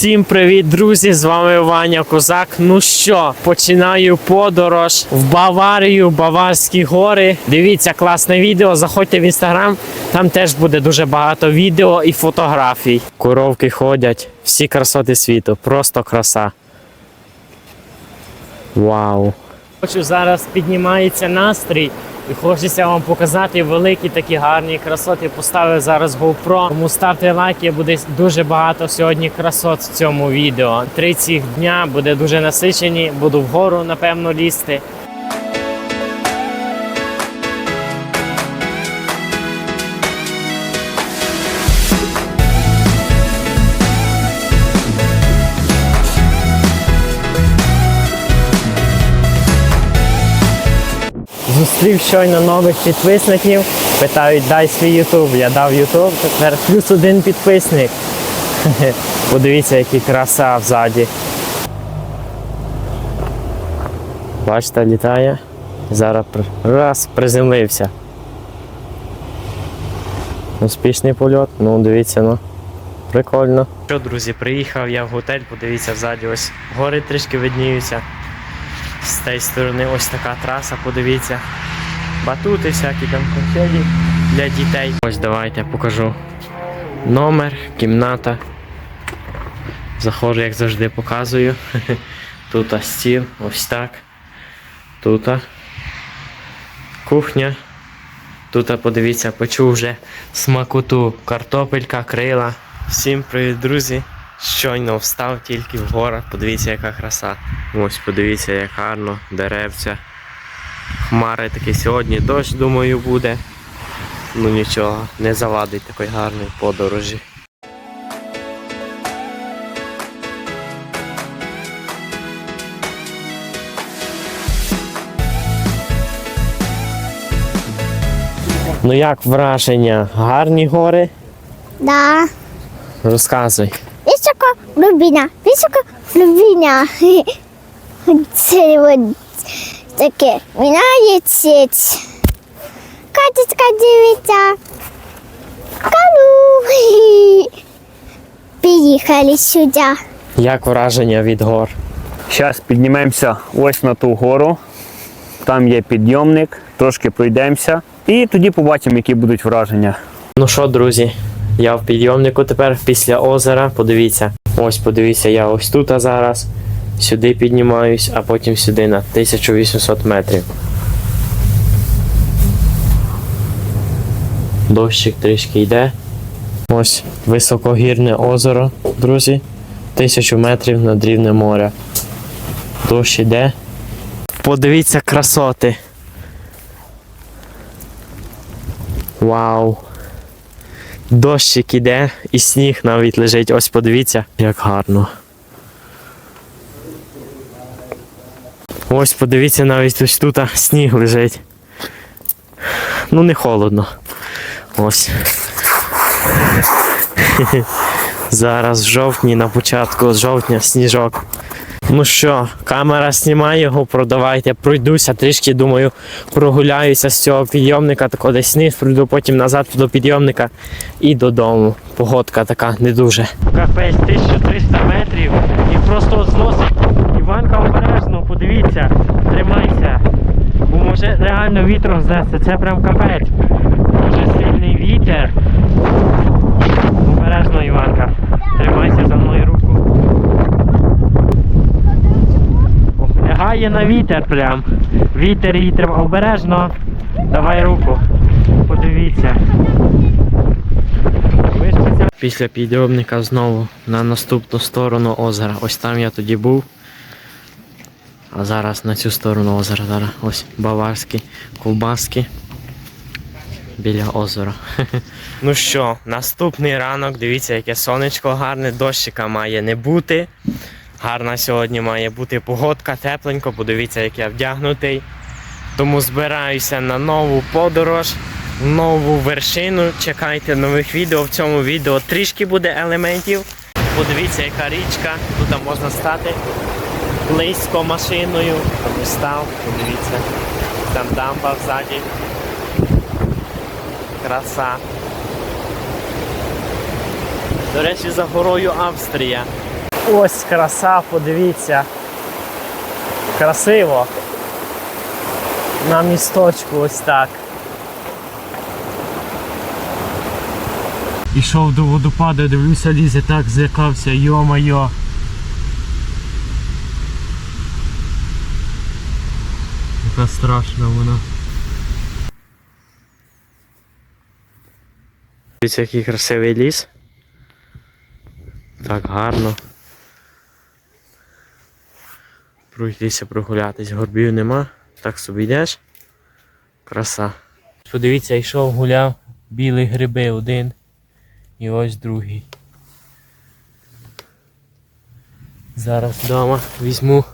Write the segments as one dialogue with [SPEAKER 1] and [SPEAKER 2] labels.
[SPEAKER 1] Всім привіт, друзі! З вами Ваня Козак. Ну що, починаю подорож в Баварію, Баварські гори. Дивіться класне відео. Заходьте в інстаграм, там теж буде дуже багато відео і фотографій. Коровки ходять, всі красоти світу, просто краса. Вау! Хочу зараз піднімається настрій. І хочеться вам показати великі такі гарні красоти. Поставив зараз GoPro. Тому ставте лайки, буде дуже багато сьогодні красот в цьому відео. Три цих дня буде дуже насичені. Буду вгору, напевно, лізти. Зустрів щойно нових підписників. Питають, дай свій Ютуб. Я дав Ютуб, тепер плюс один підписник. Подивіться, які краса взаді. Бачите, літає. Зараз раз приземлився. Успішний польот. Ну, дивіться, ну. Прикольно. Що, друзі, приїхав я в готель, подивіться ззаді, ось гори трішки видніються. З тієї сторони ось така траса, подивіться. Батути всякі там конфеті для дітей. Ось давайте покажу. Номер, кімната. Заходжу, як завжди, показую. Тут стіл, ось так. Тут кухня. Тут подивіться, почув вже смакоту, картопелька, крила. Всім привіт, друзі! Щойно встав тільки в горах. Подивіться, яка краса. Ось подивіться, як гарно, деревця. Хмари такі сьогодні дощ, думаю, буде. Ну нічого, не завадить такої гарної подорожі. Ну як враження? Гарні гори?
[SPEAKER 2] Да.
[SPEAKER 1] Розказуй.
[SPEAKER 2] Високо глибина, високо глибина. Це от таке. Мінає сеть. Катечка дивиться. Кану. Приїхали сюди.
[SPEAKER 1] Як враження від гор?
[SPEAKER 3] Зараз піднімемося ось на ту гору. Там є підйомник, трошки пройдемося. І тоді побачимо, які будуть враження.
[SPEAKER 1] Ну що, друзі, я в підйомнику тепер після озера. Подивіться. Ось подивіться, я ось тут а зараз. Сюди піднімаюсь, а потім сюди на 1800 метрів. Дощик трішки йде. Ось високогірне озеро, друзі. Тисячу метрів над рівнем моря. Дощ іде. Подивіться красоти. Вау. Дощик іде і сніг навіть лежить. Ось подивіться, як гарно. Ось подивіться, навіть ось тут сніг лежить. Ну не холодно. Ось. Зараз в жовтні, на початку жовтня сніжок. Ну що, камера знімає його, продавайте, пройдуся трішки, думаю, прогуляюся з цього підйомника, тако десь сніг, пройду потім назад до підйомника і додому. Погодка така не дуже. Капець 1300 метрів і просто зносить. Іванка обережно, подивіться, тримайся. Бо може реально вітром знести, це прям капець. Дуже сильний вітер. Обережно, Іванка. Тримайся за мною руку. Лягає на вітер прям. Вітер її треба обережно. Давай руку. Подивіться. Після підйомника знову на наступну сторону озера. Ось там я тоді був. А зараз на цю сторону озера. Зараз ось баварські ковбаски біля озера. Ну що, наступний ранок, дивіться, яке сонечко гарне, дощика має не бути. Гарна сьогодні має бути погодка, тепленько, подивіться, як я вдягнутий. Тому збираюся на нову подорож, нову вершину. Чекайте нових відео. В цьому відео трішки буде елементів. Подивіться, яка річка. Тут можна стати близько машиною. Там став, подивіться. Там дамба ззаді. Краса. До речі, за горою Австрія. Ось краса, подивіться. Красиво. На місточку ось так. Ішов до водопаду, дивлюся, лізе так злякався, йо-майо. Яка страшна вона. Дивіться, який красивий ліс. Так гарно. Пройтися, прогулятись, горбів нема. Так собі йдеш. Краса. Подивіться, йшов, гуляв, білі гриби один і ось другий. Зараз вдома візьму,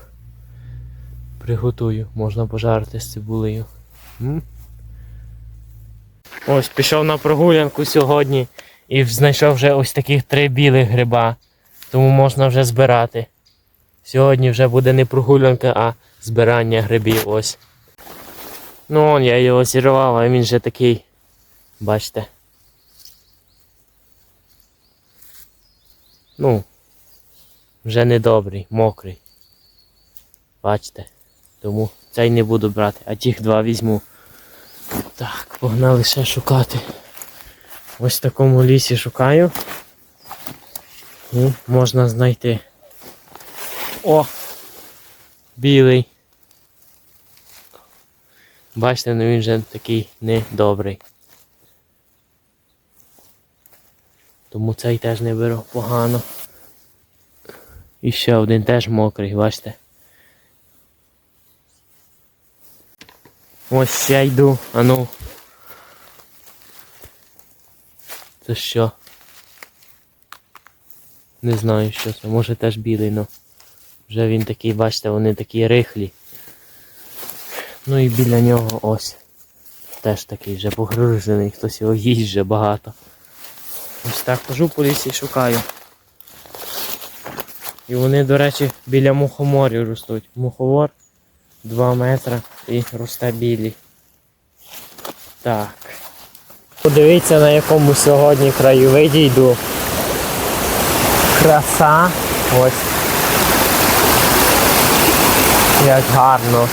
[SPEAKER 1] приготую, можна пожарити з цибулею. М? Ось пішов на прогулянку сьогодні і знайшов вже ось таких три білих гриба. Тому можна вже збирати. Сьогодні вже буде не прогулянка, а збирання грибів ось. Ну он я його зірвав, а він вже такий. Бачите. Ну, вже недобрий, мокрий. Бачите. Тому цей не буду брати, а тих два візьму. Так, погнали ще шукати. Ось в такому лісі шукаю. І можна знайти. О! Білий. Бачите, ну він вже такий недобрий. Тому цей теж не беру погано. І ще один теж мокрий, бачите. Ось я йду, а ну. Це що? Не знаю, що це. Може теж білий, ну. Вже він такий, бачите, вони такі рихлі. Ну і біля нього ось. Теж такий вже погружений, хтось його їсть вже багато. Ось так хожу по лісі шукаю. І вони, до речі, біля мухоморів ростуть. Муховор 2 метри і росте білі. Так. Подивіться на якому сьогодні краєвиді йду. Краса. Ось. Як гарно.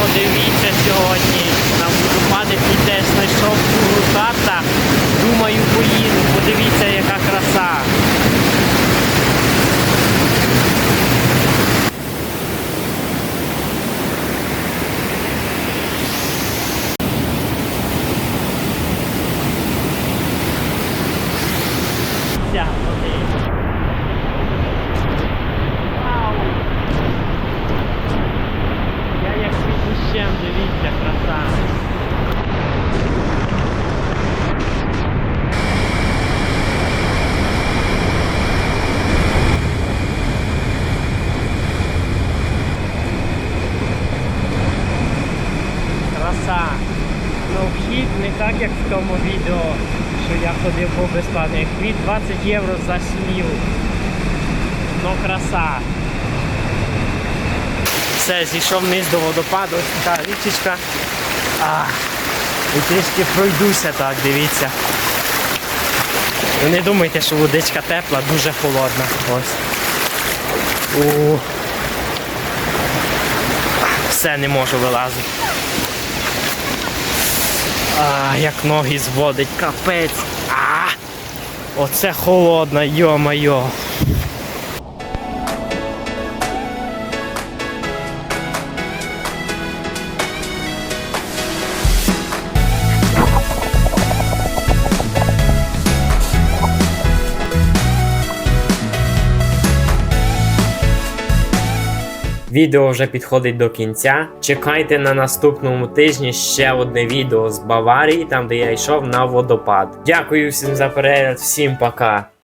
[SPEAKER 1] Подивіться сьогодні. На водопади піде знайшов кругу карта. Думаю, поїду. Подивіться, яка краса. Ця води. Вау! Я як під дощем, дивіться, краса. Краса. Ну, вхід не так, як в тому відео, що я ходив по безплатний. Вхід 20 євро за сім'ю. Ну, краса. Все, зійшов вниз до водопаду, така річечка. І трішки пройдуся так, дивіться. Не думайте, що водичка тепла, дуже холодна. Ось. У. Все не можу вилазити. А, як ноги зводить, капець. А, оце холодно, йо-майо. Відео вже підходить до кінця. Чекайте на наступному тижні ще одне відео з Баварії, там де я йшов на водопад. Дякую всім за перегляд, всім пока.